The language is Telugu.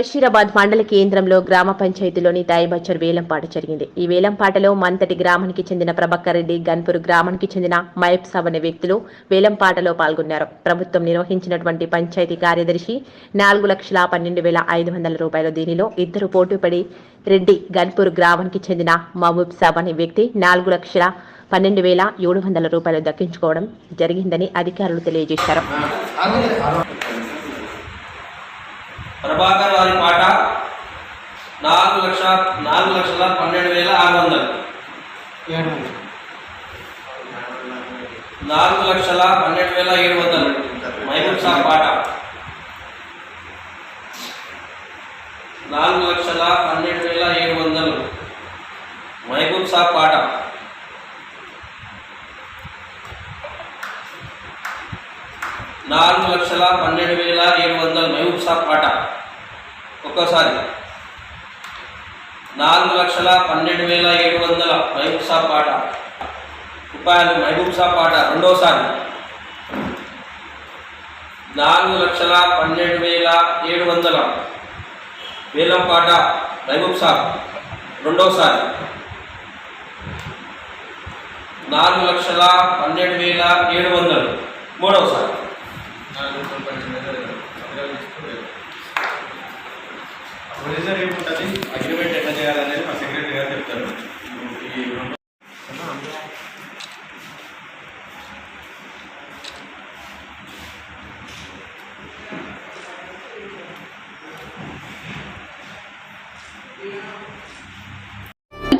బషీరాబాద్ మండల కేంద్రంలో గ్రామ పంచాయతీలోని దాయిబచ్చర్ వేలంపాట జరిగింది. ఈ వేలంపాటలో మంతటి గ్రామానికి చెందిన ప్రభాకర్ రెడ్డి గన్పూర్ గ్రామానికి చెందిన మయబ్ సాబ్ అనే వ్యక్తులు వేలంపాటలో పాల్గొన్నారు. ప్రభుత్వం నిర్వహించినటువంటి పంచాయతీ కార్యదర్శి నాలుగు లక్షల పన్నెండు వేల ఐదు వందల రూపాయలు దీనిలో ఇద్దరు పోటీపడి రెడ్డి గన్పూర్ గ్రామానికి చెందిన మహబూబ్ సాబ్ అనే వ్యక్తి నాలుగు లక్షల పన్నెండు వేల ఏడు వందల రూపాయలు దక్కించుకోవడం జరిగిందని అధికారులు తెలియజేశారు. ప్రభాకర్ వారి నాలుగు లక్ష నాలుగు లక్షల పన్నెండు వేల ఆరు వందలు. నాలుగు లక్షల పన్నెండు వేల ఏడు వందలు. మహబూబ్ సాబ్ పాట. నాలుగు లక్షల పన్నెండు వేల ఏడు వందలు. మహబూబ్ సాబ్ పాట. నాలుగు లక్షల పన్నెండు వేల ఏడు వందల మహబూబ్ సాబ్ పాట. ఒక్కోసారి. నాలుగు లక్షల పన్నెండు వేల ఏడు వందల మహబూబ్ సాబ్ పాట. రూపాయలు మహబూబ్ సాబ్ పాట రెండోసారి. నాలుగు లక్షల పన్నెండు వేల ఏడు వందల వేలం పాట మహబూబ్ సాబ్ రెండోసారి. నాలుగు లక్షల పన్నెండు వేల ఏడు వందలు. మూడవసారి